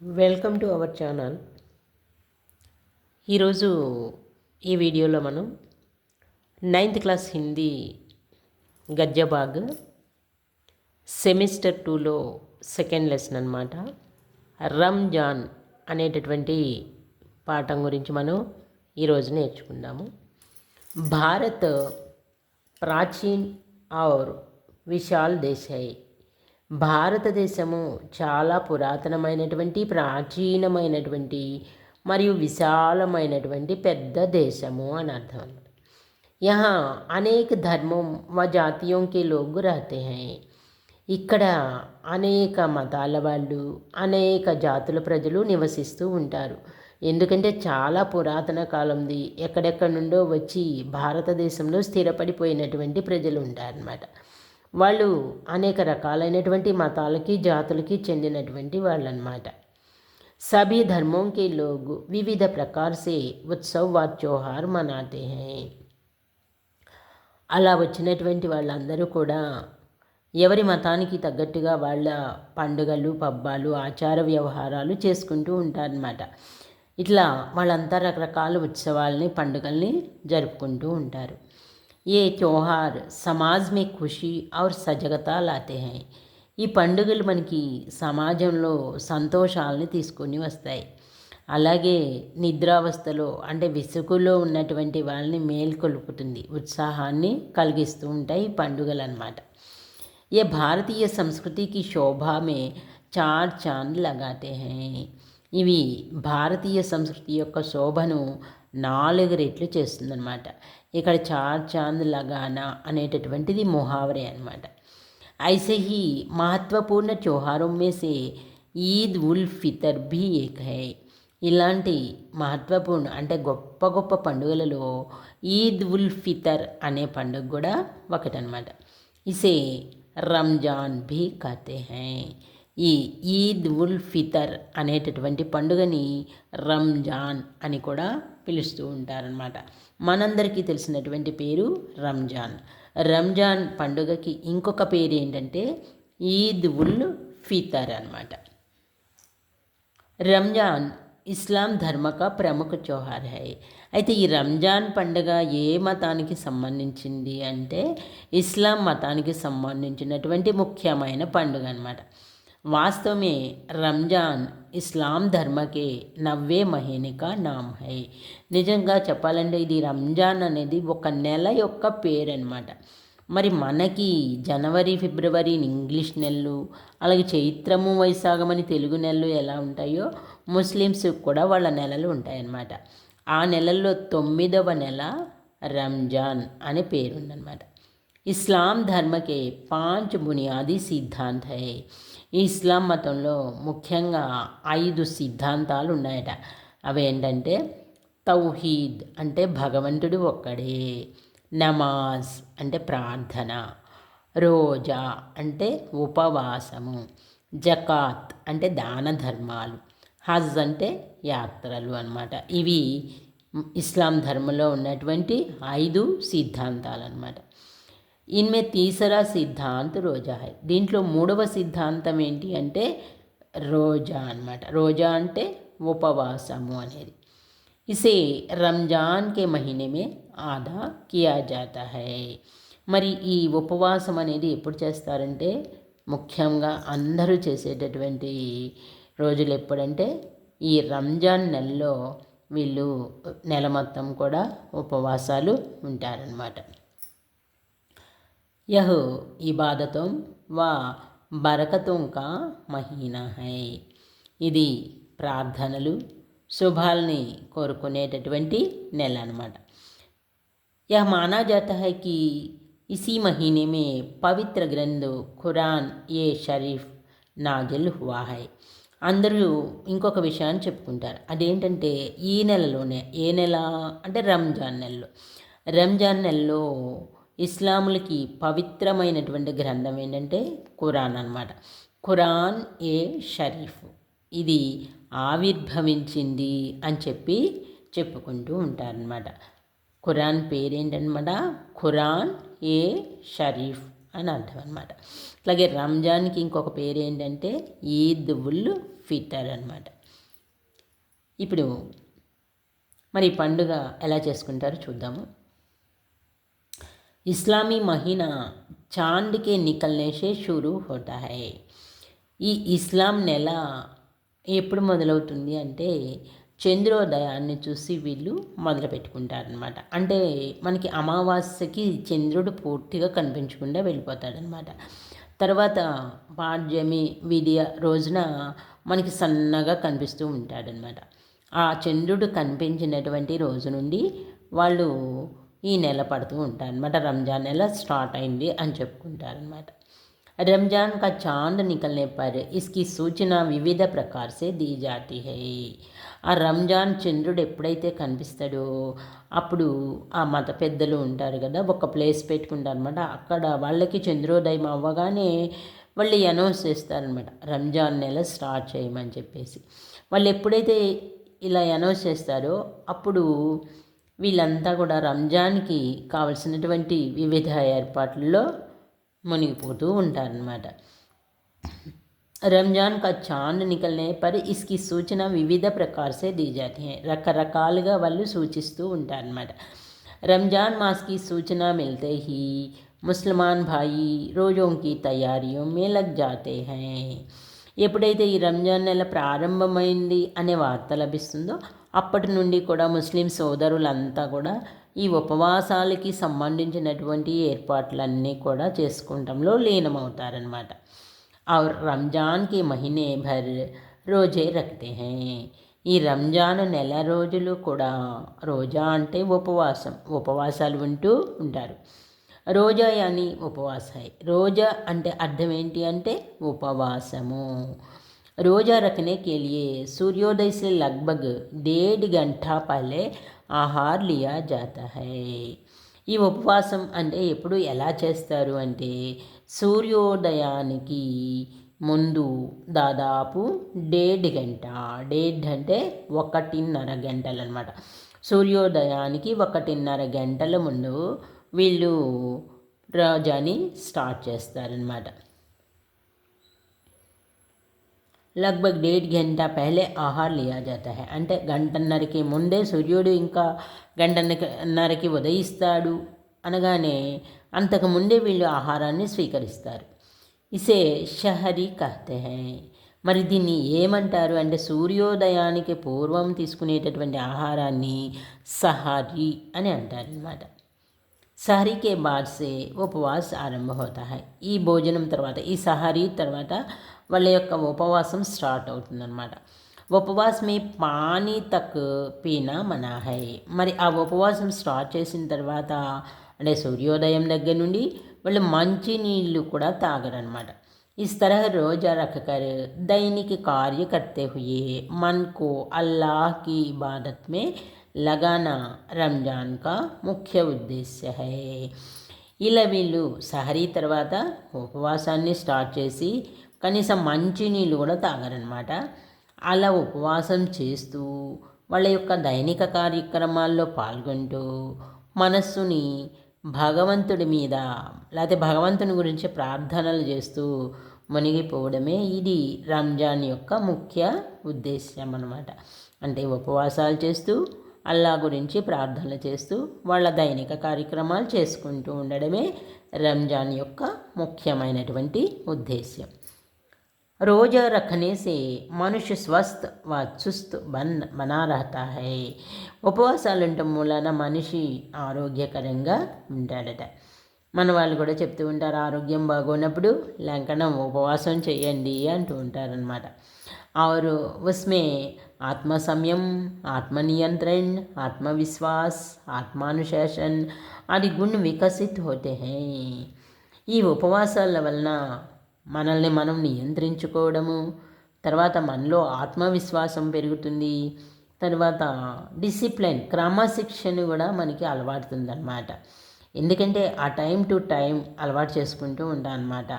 Welcome to our channel. ఈరోజు ఈ వీడియోలో మనం నైన్త్ క్లాస్ హిందీ గద్యబాగ్ సెమిస్టర్ టూలో సెకండ్ లెసన్ అనమాట రంజాన్ అనేటటువంటి పాఠం గురించి మనం ఈరోజు నేర్చుకుందాము. భారత్ ప్రాచీన్ ఔర్ విశాల్ దేశాయ్ భారతదేశము చాలా పురాతనమైనటువంటి ప్రాచీనమైనటువంటి మరియు విశాలమైనటువంటి పెద్ద దేశము అని అర్థం యహా అనేక ధర్మం వ జాతీయం లోగు లోగ్ హై. ఇక్కడ అనేక మతాల వాళ్ళు అనేక జాతుల ప్రజలు నివసిస్తూ ఉంటారు. ఎందుకంటే చాలా పురాతన కాలంది ఎక్కడెక్కడ నుండో వచ్చి భారతదేశంలో స్థిరపడిపోయినటువంటి ప్రజలు ఉంటారన్నమాట. వాళ్ళు అనేక రకాలైనటువంటి మతాలకి జాతులకి చెందినటువంటి వాళ్ళనమాట సభీ ధర్మోं के लोग వివిధ ప్రకార్ సే ఉత్సవ్ వ త్యోహార్ మనాతే హై అలా వచ్చినటువంటి వాళ్ళందరూ కూడా ఎవరి మతానికి తగ్గట్టుగా వాళ్ళ పండుగలు పబ్బాలు ఆచార వ్యవహారాలు చేసుకుంటూ ఉంటారనమాట ఇట్లా వాళ్ళంతా రకరకాల ఉత్సవాలని పండుగల్ని జరుపుకుంటూ ఉంటారు ఏ త్యోహార్ సమాజ్ మే ఖుషి ఔర్ సజగత లాతే హై ఈ పండుగలు మనకి సమాజంలో సంతోషాలని తీసుకొని వస్తాయి. అలాగే నిద్రావస్థలో అంటే విసుగులో ఉన్నటువంటి వాళ్ళని మేల్కొలుపుతుంది ఉత్సాహాన్ని కలిగిస్తూ ఉంటాయి ఈ పండుగలు అనమాట ఏ భారతీయ సంస్కృతికి శోభామే చార్ చాంద్ లగాతే హై. ఇవి భారతీయ సంస్కృతి యొక్క శోభను నాలుగు రెట్లు చేస్తుందన్నమాట. ఇక్కడ చార్ చాంద్ లగానా అనేటటువంటిది మొహావరే అనమాట ఐసే మహత్వపూర్ణ త్యోహారం మే ఈద్ ఉల్ ఫితర్ భీ ఏక్ హై. ఇలాంటి మహత్వపూర్ణ అంటే గొప్ప గొప్ప పండుగలలో ఈద్ ఉల్ ఫితర్ అనే పండుగ కూడా ఒకటనమాట ఇసే రంజాన్ భీ కాతే హై. ఈ ఈద్ ఉల్ ఫితర్ అనేటటువంటి పండుగని రంజాన్ అని కూడా పిలుస్తూ ఉంటారనమాట మనందరికీ తెలిసినటువంటి పేరు రంజాన్. రంజాన్ పండుగకి ఇంకొక పేరు ఏంటంటే ఈద్ ఉల్ ఫితర్ అనమాట రంజాన్ ఇస్లాం ధర్మక ప్రముఖ చౌహార్ హై. అయితే ఈ రంజాన్ పండుగ ఏ మతానికి సంబంధించింది అంటే ఇస్లాం మతానికి సంబంధించినటువంటి ముఖ్యమైన పండుగ అనమాట వాస్తవమే రంజాన్ ఇస్లాం ధర్మకే నవ్వే మహేనిక నామ్ హై. నిజంగా చెప్పాలంటే ఇది రంజాన్ అనేది ఒక నెల యొక్క పేరు అనమాట మరి మనకి జనవరి ఫిబ్రవరి ఇంగ్లీష్ నెలలు అలాగే చైత్రము వైశాఖమని తెలుగు నెలలు ఎలా ఉంటాయో ముస్లిమ్స్ కూడా వాళ్ళ నెలలు ఉంటాయన్నమాట. ఆ నెలల్లో తొమ్మిదవ నెల రంజాన్ అనే పేరుందనమాట ఇస్లాం ధర్మకే పాంచ్ బునియాదీ సిద్ధాంత్ హై. ఈ ఇస్లాం మతంలో ముఖ్యంగా ఐదు సిద్ధాంతాలు ఉన్నాయట అవేంటంటే తౌహీద్ అంటే భగవంతుడు ఒక్కడే నమాజ్ అంటే ప్రార్థన రోజా అంటే ఉపవాసము జకాత్ అంటే దాన ధర్మాలు హజ్ అంటే యాత్రలు అనమాట ఇవి ఇస్లాం ధర్మంలో ఉన్నటువంటి ఐదు సిద్ధాంతాలు అనమాట ఇన్మే తీసరా సిద్ధాంత్ రోజా హై. దీంట్లో మూడవ సిద్ధాంతం ఏంటి అంటే రోజా అనమాట రోజా అంటే ఉపవాసము అనేది. ఇసే రంజాన్ కే మహీనే మే ఆదా కియా జాతా హై. మరి ఈ ఉపవాసం అనేది ఎప్పుడు చేస్తారంటే ముఖ్యంగా అందరూ చేసేటటువంటి రోజులు ఎప్పుడంటే ఈ రంజాన్ నెలలో వీళ్ళు నెల మొత్తం కూడా ఉపవాసాలు ఉంటారనమాట यह ఇబాదతం వా బరకతం కా మహీనా హై ఇది ప్రార్థనలు శుభాల్ని కోరుకునేటటువంటి నెల అనమాట यह माना जाता है कि इसी महीने में पवित्र ग्रंथ ఖురాన్ ఏ షరీఫ్ నాజిల్ హువా హై అందరూ ఇంకొక విషయాన్ని చెప్పుకుంటారు అదేంటంటే ఈ నెలలోనే ఏ నెల అంటే రంజాన్ నెలలో రంజాన్ నెలలో ఇస్లాములకి పవిత్రమైనటువంటి గ్రంథం ఏంటంటే ఖురాన్ అనమాట ఖురాన్ ఏ షరీఫ్. ఇది ఆవిర్భవించింది అని చెప్పి చెప్పుకుంటూ ఉంటారనమాట ఖురాన్ పేరేంటనమాట ఖురాన్ ఏ షరీఫ్ అని అర్థం అనమాట అలాగే రంజాన్కి ఇంకొక పేరు ఏంటంటే ఈద్ ఉల్ ఫితర్ అనమాట ఇప్పుడు మరి పండుగ ఎలా చేసుకుంటారో చూద్దాము. ఇస్లామీ మహీనా చాంద్ కే నికల్నే సే ఈ ఇస్లాం నెల ఎప్పుడు మొదలవుతుంది అంటే చంద్రోదయాన్ని చూసి వీళ్ళు మొదలు పెట్టుకుంటారనమాట అంటే మనకి అమావాస్యకి చంద్రుడు పూర్తిగా కనిపించకుండా వెళ్ళిపోతాడనమాట తర్వాత పాడ్యమి విడియ రోజున మనకి సన్నగా కనిపిస్తూ ఉంటాడనమాట ఆ చంద్రుడు కనిపించినటువంటి రోజు నుండి వాళ్ళు ఈ నెల పడుతూ ఉంటారనమాట రంజాన్ నెల స్టార్ట్ అయింది అని చెప్పుకుంటారనమాట रमज़ान का चांद निकलने पर इसकी సూచన వివిధ ప్రకార్ సే दी जाती है ఆ రంజాన్ చంద్రుడు ఎప్పుడైతే కనిపిస్తాడో అప్పుడు ఆ మత పెద్దలు ఉంటారు కదా ఒక ప్లేస్ పెట్టుకుంటారు అనమాట అక్కడ వాళ్ళకి చంద్రోదయం అవ్వగానే వాళ్ళు అనౌన్స్ చేస్తారనమాట రంజాన్ నెల స్టార్ట్ చేయమని చెప్పేసి వాళ్ళు ఎప్పుడైతే ఇలా అనౌన్స్ చేస్తారో అప్పుడు వీళ్ళంతా కూడా రంజాన్కి కావలసినటువంటి వివిధ ఏర్పాట్లలో మునిగిపోతూ ఉంటారనమాట రంజాన్ కా చాంద్ నికల్నే పర్ ఇస్కి సూచన వివిధ ప్రకార్ సే दी जाती है రకరకాలుగా వాళ్ళు సూచిస్తూ ఉంటారనమాట రంజాన్ మాస్ కి సూచన మిల్తే హీ ముస్లిమాన్ భాయి రోజోం కి తయారీయో మే లగ్ జాతే హై ఎప్పుడైతే ఈ రంజాన్ నెల ప్రారంభమైంది అనే వార్త లభిస్తుందో అప్పటి నుండి కూడా ముస్లిం సోదరులంతా కూడా ఈ ఉపవాసాలకి సంబంధించినటువంటి ఏర్పాట్లన్నీ కూడా చేసుకుంటంలో లీనమవుతారనమాట और రంజాన్కి మహినే భర్ రోజే రక్తే హై. ఈ రంజాన్ నెల రోజులు కూడా రోజా అంటే ఉపవాసం ఉపవాసాలు ఉంటూ ఉంటారు. రోజా అని ఉపవాసాయి రోజా అంటే అర్థం ఏంటి అంటే ఉపవాసము. रोज़ा रखने के लिए सूर्योदय से लगभग डेढ़ घंटा पहले ఆహార్ లియా జాత హై ఈ ఉపవాసం అంటే ఎప్పుడు ఎలా చేస్తారు అంటే సూర్యోదయానికి ముందు దాదాపు డేఢ్ గంట డేఢ్ అంటే ఒకటిన్నర గంటలు అనమాట సూర్యోదయానికి ఒకటిన్నర గంటల ముందు వీళ్ళు రోజాని స్టార్ట్ చేస్తారనమాట లగ్భగ్ డేఢ్ గంట పహలే ఆహార్ లియా హై అంటే గంటన్నరకి ముందే సూర్యుడు ఇంకా గంటన్నరకి ఉదయిస్తాడు అనగానే అంతకు ముందే వీళ్ళు ఆహారాన్ని స్వీకరిస్తారు ఇసే షహరి కహతే హై మరి దీన్ని ఏమంటారు అంటే సూర్యోదయానికి పూర్వం తీసుకునేటటువంటి ఆహారాన్ని సహారి అని అంటారు అనమాట సహరీకే బాద్సే ఉపవాస్ ఆరంభం హోతా హై ఈ భోజనం తర్వాత ఈ సహరీ తర్వాత వాళ్ళ యొక్క ఉపవాసం స్టార్ట్ అవుతుందన్నమాట ఉపవాస్ మీ పానీ తక్ పీనా మనాహై మరి ఆ ఉపవాసం స్టార్ట్ చేసిన తర్వాత అంటే సూర్యోదయం దగ్గర నుండి వాళ్ళు మంచి నీళ్ళు కూడా తాగరనమాట इस तरह रोज़ा रखकर दैनिक कार्य करते हुए मन को अल्लाह की इबादत में लगाना रमज़ान का मुख्य उद्देश्य है ఇలా వీళ్ళు సహరీ తర్వాత ఉపవాసాన్ని స్టార్ట్ చేసి కనీసం మంచినీళ్ళు కూడా తాగరనమాట అలా ఉపవాసం చేస్తూ వాళ్ళ యొక్క దైనిక కార్యక్రమాల్లో పాల్గొంటూ మనస్సుని భగవంతుడి మీద లేకపోతే భగవంతుని గురించి ప్రార్థనలు చేస్తూ మునిగిపోవడమే ఇది రంజాన్ యొక్క ముఖ్య ఉద్దేశ్యం అనమాట అంటే ఉపవాసాలు చేస్తూ అల్లా గురించి ప్రార్థనలు చేస్తూ వాళ్ళ దైనిక కార్యక్రమాలు చేసుకుంటూ ఉండడమే రంజాన్ యొక్క ముఖ్యమైనటువంటి ఉద్దేశ్యం. रोजा रखने से మనుష్య స్వస్థ్ వ చుస్త్ బన్ బనా రహతా హై ఉపవాసాలు ఉండటం మూలన మనిషి ఆరోగ్యకరంగా ఉంటాడట మన వాళ్ళు కూడా చెప్తూ ఉంటారు ఆరోగ్యం బాగోనప్పుడు లంకనం ఉపవాసం చేయండి అంటూ ఉంటారనమాట और उसमें आत्म संयम आत्मनियंत्रण आत्मविश्वास आत्मानुशासन आदि गुण विकसित होते हैं ఈ ఉపవాసాల వలన మనల్ని మనం నియంత్రించుకోవడము తర్వాత మనలో ఆత్మవిశ్వాసం పెరుగుతుంది తర్వాత డిసిప్లిన్ క్రమశిక్షణ కూడా మనకి అలవాడుతుందన్నమాట ఎందుకంటే ఆ టైం టు టైం అలవాటు చేసుకుంటూ ఉంటాను అనమాట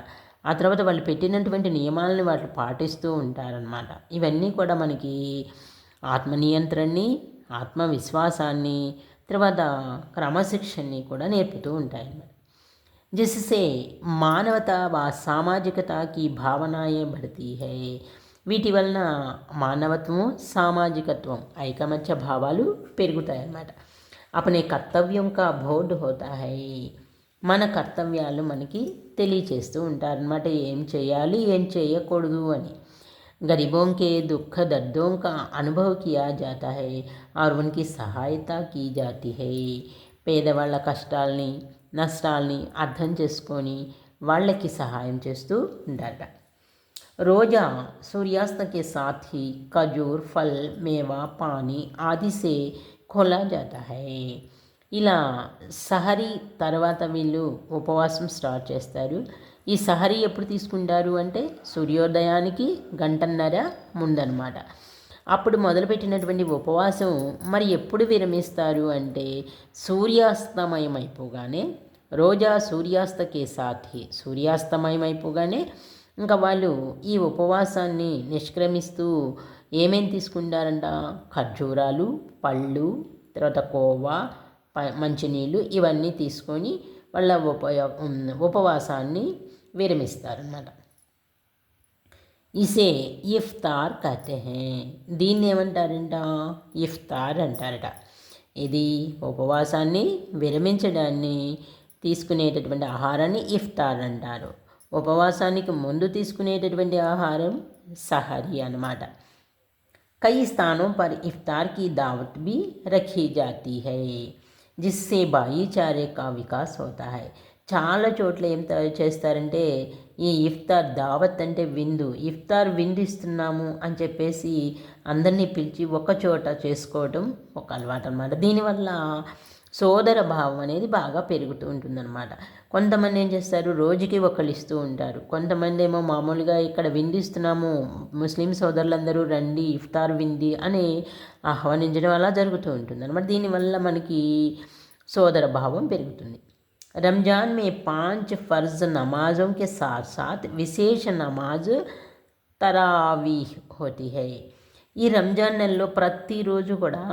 ఆ తర్వాత వాళ్ళు పెట్టినటువంటి నియమాలని వాళ్ళు పాటిస్తూ ఉంటారనమాట ఇవన్నీ కూడా మనకి ఆత్మనియంత్రణని ఆత్మవిశ్వాసాన్ని తర్వాత క్రమశిక్షణని కూడా నేర్పుతూ ఉంటాయి जिससे మానవత व సామాజికత की भावनाएं बढ़ती है వీటి వలన మానవత్వం సామాజికత్వం ఐకమత్య భావాలు పెరుగుతాయి అన్నమాట అపనే కర్తవ్యం కా బోర్డు హోతా హై మన కర్తవ్యాలు మనకి తెలియచేస్తూ ఉంటారనమాట ఏం చేయాలి ఏం చేయకూడదు అని गरीबों के दुख दर्दों का अनुभव किया जाता है और उनकी सहायता की जाती है పేదవాళ్ళ కష్టాల్ని నష్టాల్ని అర్థం చేసుకొని వాళ్ళకి సహాయం చేస్తూ ఉంటారట రోజా सूर्यास्त के साथ ही खजूर फल मेवा पानी आदि से खोला जाता है ఇలా సహరీ తర్వాత వీళ్ళు ఉపవాసం స్టార్ట్ చేస్తారు ఈ సహరీ ఎప్పుడు తీసుకుంటారు అంటే సూర్యోదయానికి గంటన్నర ముందనమాట అప్పుడు మొదలుపెట్టినటువంటి ఉపవాసం మరి ఎప్పుడు విరమిస్తారు అంటే సూర్యాస్తమయం అయిపోగానే రోజా సూర్యాస్తకే సాథి సూర్యాస్తమయం అయిపోగానే ఇంకా వాళ్ళు ఈ ఉపవాసాన్ని నిష్క్రమిస్తూ ఏమేమి తీసుకుంటారంట? ఖర్జూరాలు పళ్ళు తర్వాత కోవా ప మంచినీళ్ళు ఇవన్నీ తీసుకొని వాళ్ళ ఉపయోగ ఉపవాసాన్ని విరమిస్తారనమాట ఇసే ఇఫ్తార్ కథే దీన్ని ఏమంటారంట ఇఫ్తార్ అంటారట ఇది ఉపవాసాన్ని విరమించడాన్ని తీసుకునేటటువంటి ఆహారాన్ని ఇఫ్తార్ అంటారు ఉపవాసానికి ముందు తీసుకునేటటువంటి ఆహారం సహరి అనమాట కయి స్థానం పర్ ఇఫ్తార్కి దావత్ బి రఖీ జాతి హై జిస్సే భాయిచారే का विकास होता చాలా చోట్ల ఏం చేస్తారంటే ఈ ఇఫ్తార్ దావత్ అంటే విందు. ఇఫ్తార్ విందు ఇస్తున్నాము అని చెప్పేసి అందరినీ పిలిచి ఒక చోట చేసుకోవడం ఒక అలవాటు అనమాట దీనివల్ల సోదర భావం అనేది బాగా పెరుగుతూ ఉంటుందన్నమాట. కొంతమంది ఏం చేస్తారు? రోజుకి ఒకళ్ళు ఇస్తూ ఉంటారు. కొంతమంది ఏమో మామూలుగా ఇక్కడ విందిస్తున్నాము ముస్లిం సోదరులందరూ రండి ఇఫ్తార్ వింది అని ఆహ్వానించడం అలా జరుగుతూ ఉంటుంది అనమాట దీనివల్ల మనకి సోదర భావం పెరుగుతుంది. రంజాన్ మే పాంచ్ ఫర్జ్ నమాజోं के साथ साथ విశేష నమాజ్ తరావీ హోతి హై ఈ రంజాన్ నెలలో ప్రతిరోజు కూడా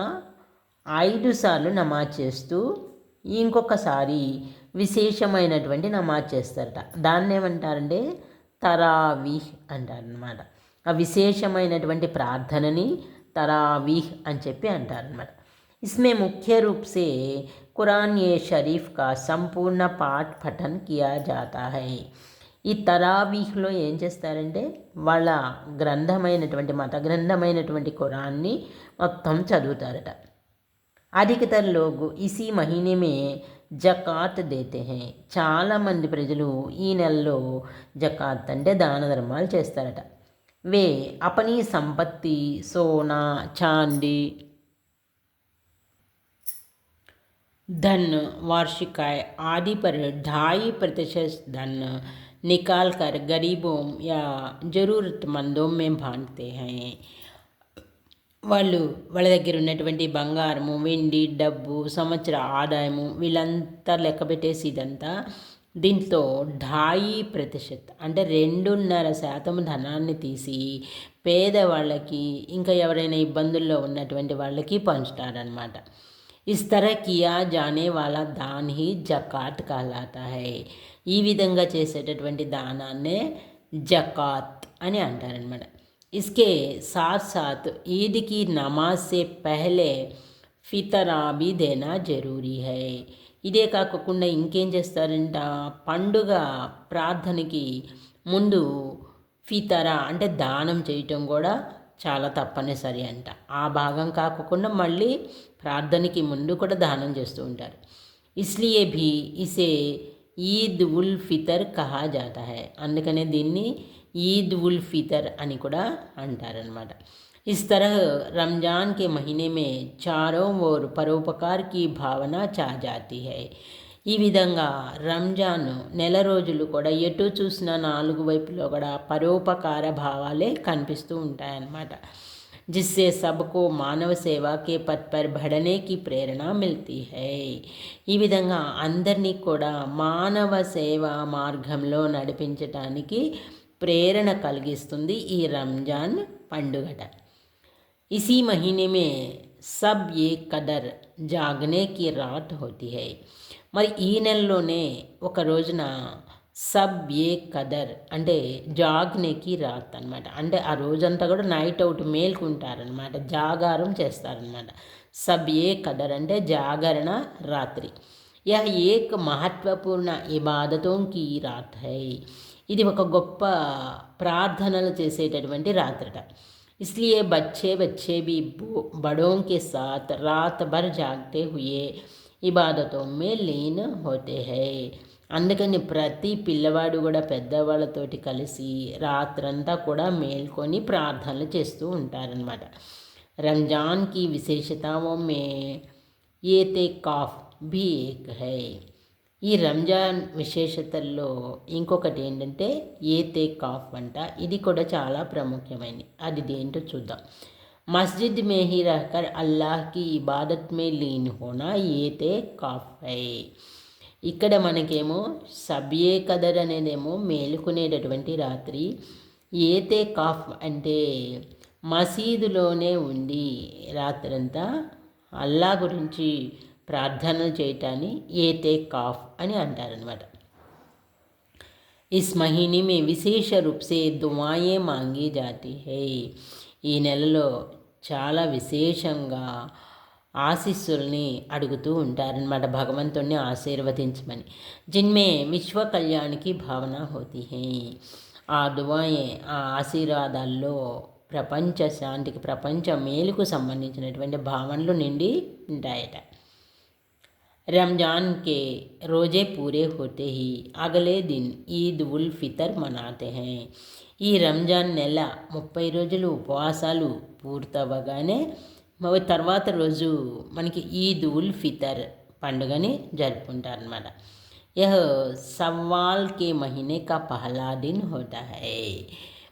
ఐదు సార్లు నమాజ్ చేస్తూ ఇంకొకసారి విశేషమైనటువంటి నమాజ్ చేస్తారట దాన్ని ఏమంటారంటే తరావీహ్ అంటారనమాట ఆ విశేషమైనటువంటి ప్రార్థనని తరావీహ్ అని చెప్పి అంటారనమాట इसमें ముఖ్య रूप से कुरान ये शरीफ का संपूर्ण पाठ पठन किया जाता ఈ తరావీహ్లో ఏం చేస్తారంటే వాళ్ళ గ్రంథమైనటువంటి మత గ్రంథమైనటువంటి ఖురాన్ని మొత్తం చదువుతారట. అధికతర లోగు ఇసి మహీనేమే జకాత్ దేతే చాలామంది ప్రజలు ఈ నెలలో జకాత్ అంటే దాన ధర్మాలు చేస్తారట. వే అపనీ సంపత్తి సోనా చాందీ धन वार्षिक आय आदि पर ढाई प्रतिशत धन निकाल कर गरीबों या ज़रूरतमंदों में बांटते हैं వాళ్ళు వాళ్ళ దగ్గర ఉన్నటువంటి బంగారము వెండి డబ్బు సంవత్సర ఆదాయము వీళ్ళంతా లెక్క పెట్టేసి ఇదంతా దీంట్లో ఢాయి ప్రతిశత్ అంటే రెండున్నర శాతం ధనాన్ని తీసి పేదవాళ్ళకి ఇంకా ఎవరైనా ఇబ్బందుల్లో ఉన్నటువంటి వాళ్ళకి పంచుతారనమాట ఇస్ కియా జానే వాళ్ళ దాన్ హీ జకాత్ కాలాట హై ఈ విధంగా చేసేటటువంటి దానాన్నే జకాత్ అని అంటారనమాట ఇస్కే సాత్ సాత్ ఈద్కి నమాజ్ సే పహలే ఫితరా బి దేనా జరూరీ హై ఇదే కాకుండా ఇంకేం చేస్తారంట? పండుగ ప్రార్థనకి ముందు ఫితరా అంటే దానం చేయటం కూడా చాలా తప్పనిసరి అంట ఆ భాగం కాకుండా మళ్ళీ ప్రార్థనకి ముందు కూడా దానం చేస్తూ ఉంటారు ఇస్లియే భీ ఇసే ఈద్ ఉల్ ఫితర్ కహా జాతా హై అందుకనే దీన్ని ईद उल फितर అని కూడా అంటారనమాట इस तरह रमज़ान के महीने में चारों ओर परोपकार की भावना चा जाती है ఈ విధంగా రంజాన్ నెల రోజులు కూడా ఎటు చూసినా నాలుగు వైపులో కూడా పరోపకార భావాలే కనిపిస్తూ ఉంటాయన్నమాట जिससे सबको మానవ సేవా కే పత్ పర్ బడనేకి ప్రేరణ మిల్తీ హై ఈ విధంగా అందరినీ కూడా మానవ సేవ మార్గంలో నడిపించటానికి ప్రేరణ కలిగిస్తుంది ఈ రంజాన్ పండుగట ఇసీ మహీనే మే సబ్ ఏ కదర్ జాగనే కి రాత్ హోతీ హై మరి ఈ నెలలోనే ఒక రోజున సబ్ ఏ కదర్ అంటే జాగ్నేకి రాత్ అనమాట అంటే ఆ రోజంతా కూడా నైట్ అవుట్ మేల్కుంటారనమాట జాగారం చేస్తారనమాట సబ్ ఏ కదర్ అంటే జాగరణ రాత్రి. యహ ఏక్ మహత్వపూర్ణ ఇబాదతోంకి రాత్ హై. ఇది ఒక గొప్ప ప్రార్థనలు చేసేటటువంటి రాత్రిట. ఇస్లియే బచ్చే బచ్చే బి బడోం కే సాత్ రాత్ భర్ జాగ్తే హుయే. ఇబాధతో में లీన్ హోతే హై అందుకని ప్రతి పిల్లవాడు కూడా పెద్దవాళ్ళతోటి కలిసి రాత్రంతా కూడా మేల్కొని ప్రార్థనలు చేస్తూ ఉంటారనమాట రంజాన్కి విశేషత మే ఏ తే కాఫ్ బీ ఏక్ హై. ఈ రంజాన్ విశేషతల్లో ఇంకొకటి ఏంటంటే ఏ తే కాఫ్ అంట. ఇది కూడా చాలా ప్రాముఖ్యమైనది. అది దేంటో చూద్దాం. మస్జిద్ మే రహకర్ అల్లాహ్కి ఇబాదత్ మే లీన్ హోనా ఏ తే కాఫ్ హై ఇక్కడ మనకేమో సబ్యే కదర్ అనేదేమో మేలుకునేటటువంటి రాత్రి ఏతే కాఫ్ అంటే మసీదులోనే ఉండి రాత్రంతా అల్లా గురించి ప్రార్థనలు చేయటాన్ని ఏతే కాఫ్ అని అంటారనమాట ఇస్ మహీని మే విశేష రూప్సే దువాయే మాంగి జాతి హై ఈ నెలలో చాలా విశేషంగా ఆశీస్సుల్ని అడుగుతూ ఉంటారనమాట భగవంతుణ్ణి ఆశీర్వదించమని జిన్మే విశ్వ కళ్యాణ్కి భావన హోతి హై ఆ దువాయే ఆ ఆశీర్వాదాల్లో ప్రపంచ శాంతికి ప్రపంచ మేలుకు సంబంధించినటువంటి భావనలు నిండి ఉంటాయట रमज़ान के रोज़े पूरे होते ही अगले दिन ఈద్ ఉల్ ఫితర్ మనాతే హై ఈ రంజాన్ నెల ముప్పై రోజులు ఉపవాసాలు పూర్తవగానే తర్వాత రోజు మనకి ఈద్ ఉల్ ఫితర్ పండుగని జరుపుకుంటారు అనమాట యహ సవాల్ కే మహీనే కా పహలా దిన్ హోటా హై.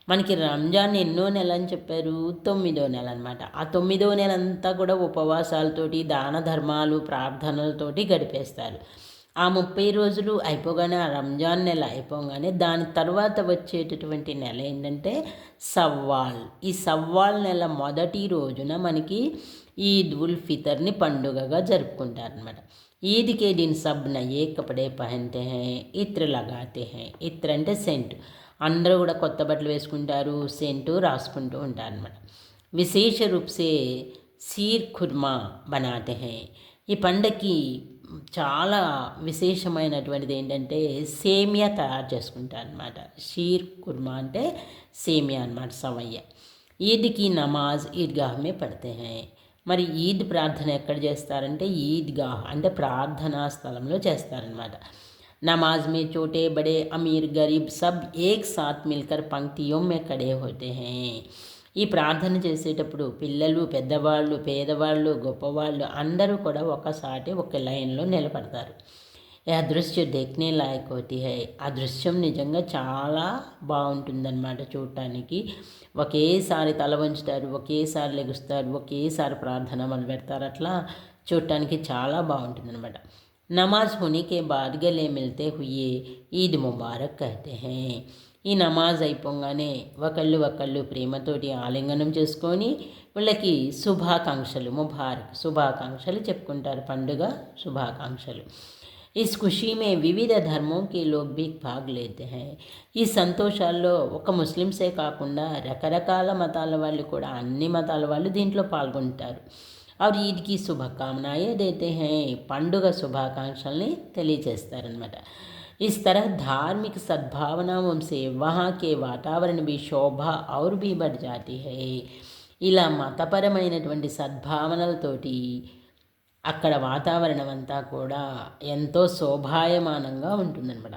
మనకి రంజాన్ ఎన్నో నెల అని చెప్పారు తొమ్మిదో నెల అనమాట ఆ తొమ్మిదో నెల అంతా కూడా ఉపవాసాలతోటి దాన ధర్మాలు ప్రార్థనలతోటి గడిపేస్తారు. ఆ ముప్పై రోజులు అయిపోగానే ఆ రంజాన్ నెల అయిపోగానే దాని తర్వాత వచ్చేటటువంటి నెల ఏంటంటే సవ్వాల్. ఈ సవ్వాల్ నెల మొదటి రోజున మనకి ఈద్ ఉల్ ఫితర్ని పండుగగా జరుపుకుంటారనమాట అనమాట కే దీని సబ్ నయే కపడే పహన్తే హై ఇత్ర లగాతే హై ఇత్ర అంటే సెంట్. అందరూ కూడా కొత్త బట్టలు వేసుకుంటారు సెంటు రాసుకుంటూ ఉంటారు అనమాట విశేష రూప్సే సీర్ ఖుర్మా బనాతే హై. ఈ పండగకి చాలా విశేషమైనటువంటిది ఏంటంటే సేమియా తయారు చేసుకుంటారు అనమాట షీర్ కుర్మా అంటే సేమియా అనమాట సవయ్య ఈద్కి నమాజ్ ఈద్గాహ్ పడితే హై మరి ఈద్ ప్రార్థన ఎక్కడ చేస్తారంటే ఈద్గాహ్ అంటే ప్రార్థనా స్థలంలో చేస్తారనమాట नमाज में छोटे बड़े अमीर गरीब सब एक साथ मिलकर पंक्तियों में खड़े होते हैं ఈ ప్రార్థన చేసేటప్పుడు పిల్లలు పెద్దవాళ్ళు పేదవాళ్ళు గొప్పవాళ్ళు అందరూ కూడా ఒకసాటి ఒక లైన్లో నిలబడతారు. ఆ అదృశ్య దేక్నే లాయక్ హోతి హై. ఆ దృశ్యం నిజంగా చాలా బాగుంటుందన్నమాట చూడటానికి. ఒకేసారి తల వంచుతారు ఒకేసారి లెగుస్తారు ఒకేసారి ప్రార్థన మొదలు పెడతారు. అట్లా చూడటానికి చాలా బాగుంటుందన్నమాట. నమాజ్ హునికే బాద్గలే మిల్తే హుయే ఈద్ ముబారక్ కహతే హై. ఈ నమాజ్ అయిపోగానే ఒకళ్ళు ఒకళ్ళు ప్రేమతోటి ఆలింగనం చేసుకొని వీళ్ళకి శుభాకాంక్షలు ముబారక్ శుభాకాంక్షలు చెప్పుకుంటారు పండుగ శుభాకాంక్షలు ఈ ఖుషీ మే వివిధ ధర్మం కి లోగ్ భీ భాగ్ లేతే హై ఈ సంతోషాల్లో ఒక ముస్లిమ్సే కాకుండా రకరకాల మతాల వాళ్ళు కూడా అన్ని మతాల వాళ్ళు దీంట్లో పాల్గొంటారు और ईद की शुभकामनाएं देते हैं పండుగ శుభాకాంక్షల్ని తెలియజేస్తారనమాట इस तरह धार्मिक सद्भावनाओं से वहाँ के वातावरण भी शोभा और भी बढ़ जाती है ఇలా మతపరమైనటువంటి సద్భావనలతోటి అక్కడ వాతావరణం అంతా కూడా ఎంతో శోభాయమానంగా ఉంటుందన్నమాట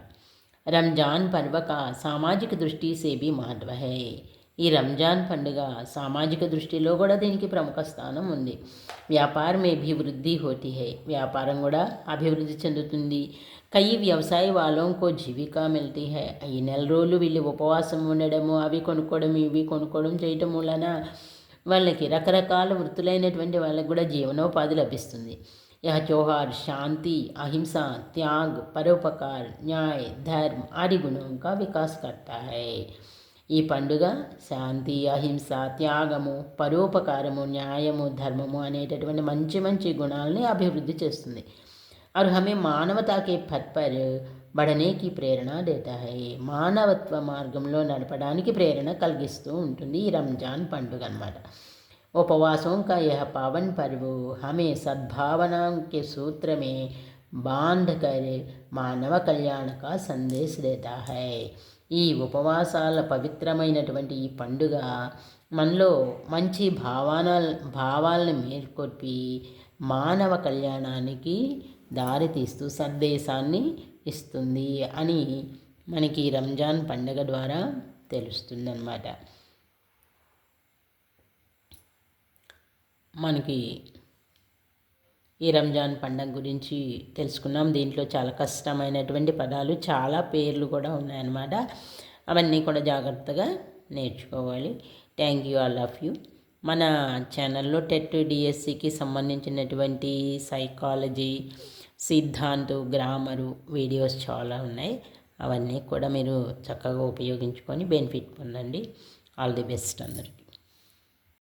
రంజాన్ పర్వక సామాజిక దృష్టి సేబీ మహత్వ హై ఈ రంజాన్ పండుగ సామాజిక దృష్టిలో కూడా దీనికి ప్రముఖ స్థానం ఉంది వ్యాపారం అభివృద్ధి హోతి హై వ్యాపారం కూడా అభివృద్ధి చెందుతుంది కై వ్యవసాయ వాళ్ళంకో జీవిక మిల్తీ హై ఈ నెల రోజులు వీళ్ళు ఉపవాసం ఉండడము అవి కొనుక్కోవడం ఇవి కొనుక్కోవడం చేయటం వలన వాళ్ళకి రకరకాల వృత్తులైనటువంటి వాళ్ళకి కూడా జీవనోపాధి లభిస్తుంది यह त्योहार शांति अहिंसा त्याग परोपकार न्याय धर्म आदि गुणों का विकास करता है ఈ పండుగ శాంతి అహింస త్యాగము పరోపకారము న్యాయము ధర్మము అనేటటువంటి మంచి మంచి గుణాలని అభివృద్ధి చేస్తుంది और हमें मानवता के पथ पर बढ़ने की ప్రేరణ దేతా హై మానవత్వ మార్గంలో నడపడానికి ప్రేరణ కలిగిస్తూ ఉంటుంది ఈ రంజాన్ పండుగ అనమాట उपवासों का यह पावन पर्व हमें सद्भावना के सूत्र में बांध कर మానవ కళ్యాణ కా సందేశ్ దేతా హై ఈ ఉపవాసాల పవిత్రమైనటువంటి ఈ పండుగ మనలో మంచి భావాన భావాలను మేల్కొల్పి మానవ కళ్యాణానికి దారితీస్తూ సందేశాన్ని ఇస్తుంది అని మనకి రంజాన్ పండుగ ద్వారా తెలుస్తుందన్నమాట. మనకి ఈ రంజాన్ పండగ గురించి తెలుసుకున్నాం. దీంట్లో చాలా కష్టమైనటువంటి పదాలు చాలా పేర్లు కూడా ఉన్నాయన్నమాట. అవన్నీ కూడా జాగ్రత్తగా నేర్చుకోవాలి. Thank you all of you. మన ఛానల్లో టెట్ డిఎస్సికి సంబంధించినటువంటి సైకాలజీ సిద్ధాంతు గ్రామరు వీడియోస్ చాలా ఉన్నాయి. అవన్నీ కూడా మీరు చక్కగా ఉపయోగించుకొని బెనిఫిట్ పొందండి. ఆల్ ది బెస్ట్ అందరికీ.